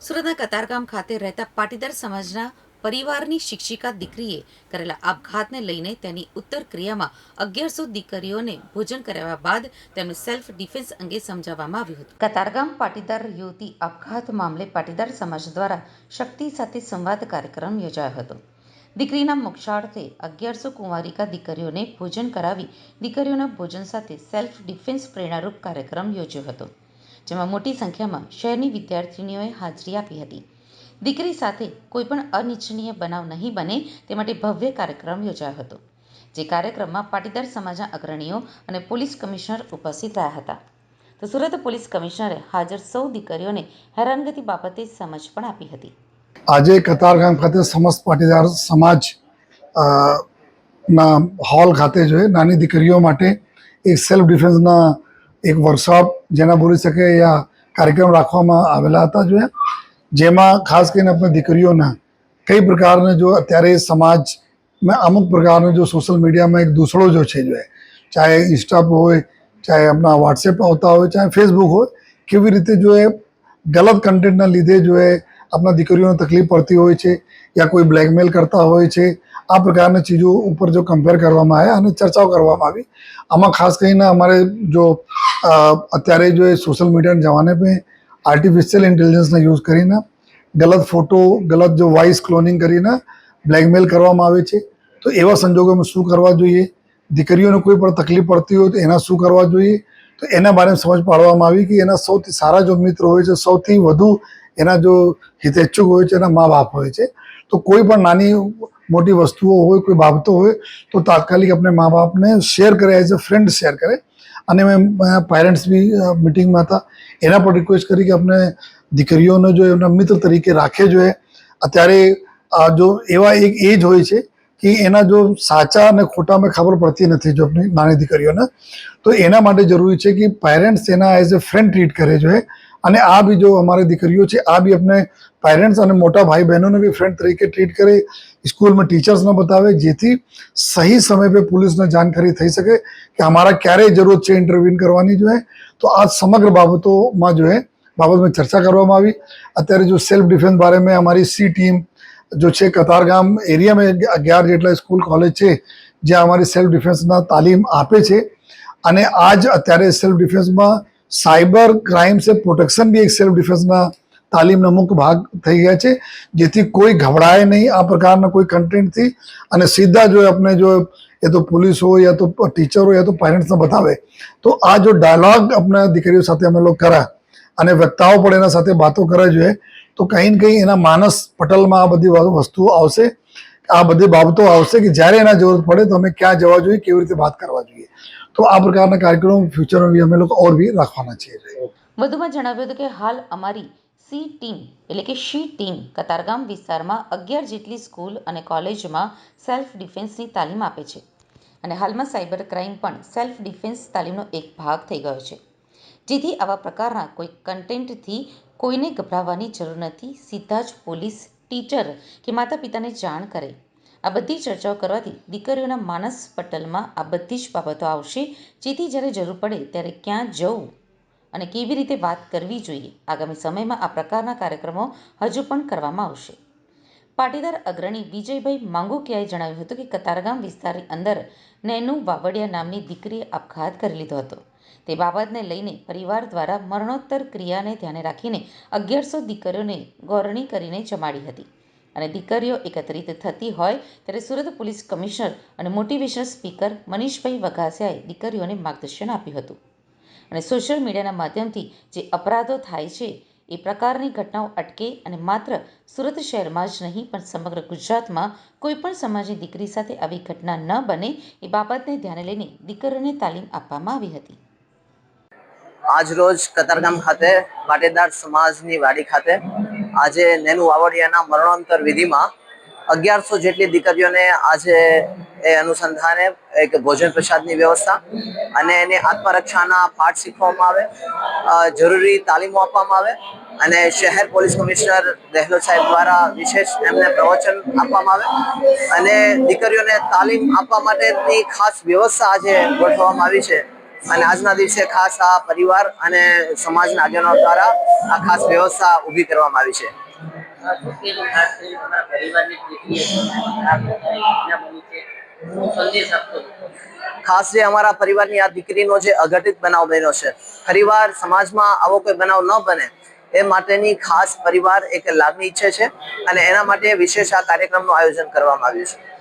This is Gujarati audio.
સુરતના કતારગામ ખાતે રહેતા પાટીદાર સમાજના પરિવારની શિક્ષિકા દીકરીએ કરેલા આપઘાતને લઈને તેની ઉત્તર ક્રિયામાં અગિયારસો દીકરીઓને ભોજન કરાવ્યા બાદ તેમનું સેલ્ફ ડિફેન્સ અંગે સમજાવવામાં આવ્યું હતું. કતારગામ પાટીદાર યુવતી આપઘાત મામલે પાટીદાર સમાજ દ્વારા શક્તિ સાથે સંવાદ કાર્યક્રમ યોજાયો હતો. દીકરીના મોક્ષાર્થે અગિયારસો કુંવારિકા દીકરીઓને ભોજન કરાવી દીકરીઓના ભોજન સાથે સેલ્ફ ડિફેન્સ પ્રેરણારૂપ કાર્યક્રમ યોજ્યો હતો. જેમાં મોટી સંખ્યામાં શહેરની વિદ્યાર્થીનીઓએ હાજરી આપી હતી. દીકરી સાથે કોઈપણ અનિચ્છનીય બનાવ નહીં બને તે માટે ભવ્ય કાર્યક્રમ યોજાયો હતો, જે કાર્યક્રમમાં પાટીદાર સમાજના અગ્રણીઓ અને પોલીસ કમિશનર ઉપસ્થિત રહ્યા હતા. તો સુરત પોલીસ કમિશનરે હાજર સૌ દીકરીઓને હેરાનગતિ બાબતે સમજ પણ આપી હતી. આજે કતારગામ ખાતે સમસ્ત પાટીદાર સમાજ ના હોલ ખાતે જોઈએ નાની દીકરીઓ માટે એક સેલ્ફ ડિફેન્સના એક વર્કશોપ જેના બોલી શકે યા કાર્યક્રમ રાખવામાં આવેલા હતા જો જેમાં ખાસ કરીને આપણે દીકરીઓના કઈ પ્રકારને જો અત્યારે સમાજમાં અમુક પ્રકારનો જો સોશિયલ મીડિયામાં એક દૂસરો જો છે જો ચાહે ઇન્સ્ટા પર હોય, ચાહે આપણા વોટ્સએપ આવતા હોય, ચાહે ફેસબુક હોય, કેવી રીતે જો એ ગલત કન્ટેન્ટના લીધે જો એ આપણા દીકરીઓને તકલીફ પડતી હોય છે યા કોઈ બ્લેકમેલ કરતા હોય છે, આ પ્રકારની ચીજો ઉપર જો કમ્પેર કરવામાં આવ્યા અને ચર્ચાઓ કરવામાં આવી. આમાં ખાસ કરીને અમારે જો અત્યારે જો એ સોશિયલ મીડિયાના જમાને पे આર્ટિફિશિયલ ઇન્ટેલિજન્સનો યુઝ કરીને ગલત ફોટો ગલત જો વોઇસ ક્લોનિંગ કરીને બ્લેકમેલ કરવામાં આવે છે, તો એવા સંજોગોમાં શું કરવા જોઈએ? દીકરીઓને કોઈ પણ તકલીફ પડતી હોય તો એના શું કરવા જોઈએ? તો એના બારેમાં સમજ પાડવામાં આવી કે એના સૌથી સારા જો મિત્ર હોય છે, સૌથી વધુ એના જો હિતેચ્છુક હોય છે, એના મા બાપ હોય છે. તો કોઈ પણ નાની મોટી વસ્તુઓ હોય, કોઈ બાબતો હોય, તો તાત્કાલિક આપણે મા બાપને શેર કરે એઝ અ ફ્રેન્ડ શેર કરે. અને મેં પેરેન્ટ્સ બી મિટિંગમાં હતા. એના પર રિક્વેસ્ટ કરી કે આપણે દીકરીઓને જો એમના મિત્ર તરીકે રાખે જોઈએ અત્યારે જો એવા એક એજ હોય છે કે એના જો સાચા અને ખોટામાં ખબર પડતી નથી જો આપણી નાની દીકરીઓને. તો એના માટે જરૂરી છે કે પેરેન્ટ્સ એના એઝ અ ફ્રેન્ડ ટ્રીટ કરે જોઈએ અને આ બી જો અમારી દીકરીઓ છે આ બી આપણે પેરેન્ટ્સ અને મોટા ભાઈ બહેનોને બી ફ્રેન્ડ તરીકે ટ્રીટ કરે સ્કૂલમાં ટીચર્સને બતાવે જેથી સહી સમય पे પુલિસને જાણકારી થઈ શકે કે અમારા ક્યારે જરૂરત છે ઇન્ટરવ્યૂ કરવાની જોઈએ તો આ સમગ્ર બાબતોમાં જો है બાબતમાં ચર્ચા કરવામાં આવી અત્યારે જો સેલ્ફ ડિફેન્સ બારે में हमारी सी टीम जो છે કતારગામ એરિયામાં અગિયાર જેટલા સ્કૂલ કોલેજ છે જ્યાં અમારી સેલ્ફ ડિફેન્સના તાલીમ આપે છે અને આજ અત્યારે સેલ્ફ ડિફેન્સમાં સાયબર ક્રાઇમ સે પ્રોટેક્શન બી એક સેલ્ફ ડિફેન્સના તાલીમનો મુખ્ય ભાગ થઈ ગયા છે. જેથી કોઈ ગભરાય નહીં આ પ્રકારના કોઈ કન્ટેન્ટથી અને સીધા જો આપણે જો એ તો પોલીસ હોય યા તો ટીચર હોય યા તો પેરેન્ટ્સને બતાવે, તો આ જો ડાયલોગ આપણે દીકરીઓ સાથે અમે લોકો કર્યા અને વક્તાઓ પણ એના સાથે વાતો કરવા જોઈએ, તો કંઈ ને કંઈ એના માનસ પટલમાં આ બધી વસ્તુઓ આવશે. આ બધી બાબતો આવશે કે જ્યારે એના જરૂરત પડે તો અમે ક્યાં જવા જોઈએ, કેવી રીતે વાત કરવા જોઈએ. તો આ પ્રકારના કાર્યક્રમો ફ્યુચરમાં અમે લોકો ઓર બી રાખવાના છીએ. વધુમાં જણાવ્યું હતું કે હાલ અમારી સી ટીમ એટલે કે શી ટીમ કતારગામ વિસ્તારમાં અગિયાર જેટલી સ્કૂલ અને કોલેજમાં સેલ્ફ ડિફેન્સની તાલીમ આપે છે. અને હાલમાં સાયબર ક્રાઇમ પણ સેલ્ફ ડિફેન્સ તાલીમનો એક ભાગ થઈ ગયો છે. જેથી આવા પ્રકારના કોઈ કન્ટેન્ટથી કોઈને ગભરાવાની જરૂર નથી, સીધા જ પોલીસ ટીચર કે માતા પિતાને જાણ કરે. આ બધી ચર્ચાઓ કરવાથી દીકરીઓના માનસ પટલમાં આ બધી જ બાબતો આવશે. જેથી જ્યારે જરૂર પડે ત્યારે ક્યાં જવું અને કેવી રીતે વાત કરવી જોઈએ, આગામી સમયમાં આ પ્રકારના કાર્યક્રમો હજુ પણ કરવામાં આવશે. પાટીદાર અગ્રણી વિજયભાઈ માંગુકિયાએ જણાવ્યું હતું કે કતારગામ વિસ્તારની અંદર નેનુ વાવડિયા નામની દીકરીએ આપઘાત કરી લીધો હતો. તે બાબતને લઈને પરિવાર દ્વારા મરણોત્તર ક્રિયાને ધ્યાને રાખીને અગિયારસો દીકરીઓને ગોરણી કરીને જમાડી હતી. અને દીકરીઓ એકત્રિત થતી હોય ત્યારે સુરત પોલીસ કમિશનર અને મોટિવેશનલ સ્પીકર મનીષભાઈ વઘાસિયાએ દીકરીઓને માર્ગદર્શન આપ્યું હતું. અને સોશિયલ મીડિયાના માધ્યમથી જે અપરાધો થાય છે, એ પ્રકારની ઘટનાઓ અટકે અને માત્ર સુરત શહેરમાં જ નહીં, પણ સમગ્ર ગુજરાતમાં કોઈપણ સમાજની દીકરી સાથે આવી ઘટના ન બને, એ બાબતને ધ્યાને લઈને દીકરીઓને તાલીમ આપવામાં આવી હતી. આજ રોજ કતારગામ ખાતે પાટીદાર સમાજની વાડી ખાતે આજે નેનુ વાવડિયાના મરણોત્તર વિધિમાં અગિયારસો જેટલી દીકરીઓને આજે એ અનુસંધાને એક ભોજન પ્રસાદની વ્યવસ્થા અને એને આત્મરક્ષાના પાઠ શીખવવામાં આવે જરૂરી તાલીમો આપવામાં આવે અને શહેર પોલીસ કમિશનર દહેલો સાહેબ દ્વારા વિશેષ એમને પ્રવચન આપવામાં આવે અને દીકરીઓને તાલીમ આપવા માટેની ખાસ વ્યવસ્થા આજે ગોઠવવામાં આવી છે. અને આજના દિવસે ખાસ આ પરિવાર અને સમાજના આગેવાનો દ્વારા આ ખાસ વ્યવસ્થા ઊભી કરવામાં આવી છે. ખાસ જે અમારા પરિવારની આ દીકરીનો જે અઘટિત બનાવ બન્યો છે, પરિવાર સમાજમાં આવો કોઈ બનાવ ન બને, એ માટેની ખાસ પરિવાર એક લાગણી ઈચ્છે છે અને એના માટે વિશેષ આ કાર્યક્રમનું આયોજન કરવામાં આવ્યું છે.